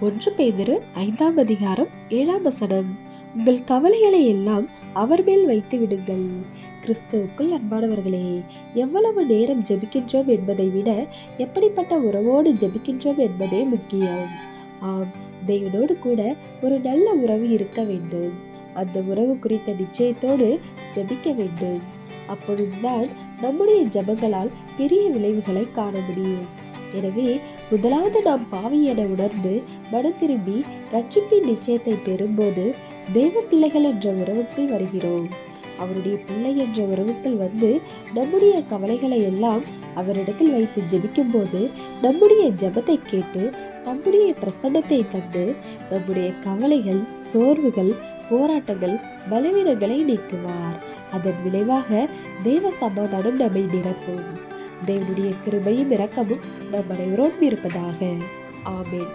ஒன்று பேதிரு ஐந்தாம் அதிகாரம் ஏழாம் வசனம். உங்கள் கவலைகளை எல்லாம் அவர் மேல் வைத்து விடுங்கள். கிறிஸ்துவுக்குள் அன்பானவர்களே எவ்வளவு நேரம் ஜெபிக்கின்றோம் என்பதை விட எப்படிப்பட்ட உறவோடு ஜெபிக்கின்றோம் என்பதே முக்கியம். ஆம் தெய்வனோடு கூட ஒரு நல்ல உறவு இருக்க வேண்டும். அந்த உறவு குறித்த நிச்சயத்தோடு ஜெபிக்க வேண்டும். அப்பொழுதுதான் நம்முடைய ஜெபங்களால் பெரிய விளைவுகளை காண முடியும். எனவே முதலாவது நாம் பாவி என உணர்ந்து மனம் திரும்பி ரட்சிப்பின் நிச்சயத்தை பெறும்போது தேவ பிள்ளைகள் என்ற உறவுக்குள் வருகிறோம். அவருடைய பிள்ளை என்ற உறவுக்குள் வந்து நம்முடைய கவலைகளை எல்லாம் அவரிடத்தில் வைத்து ஜெபிக்கும் போது நம்முடைய ஜபத்தை கேட்டு நம்முடைய பிரசன்னத்தை தந்து நம்முடைய கவலைகள் சோர்வுகள் போராட்டங்கள் பலவீனங்களை நீக்குவார். அதன் விளைவாக தேவ சமாதானம் நம்மை நிரப்பும். தேவனுடைய கிருபையும் இரக்கமும் நம் அனைவரோடும் இருப்பதாக. ஆமேன்.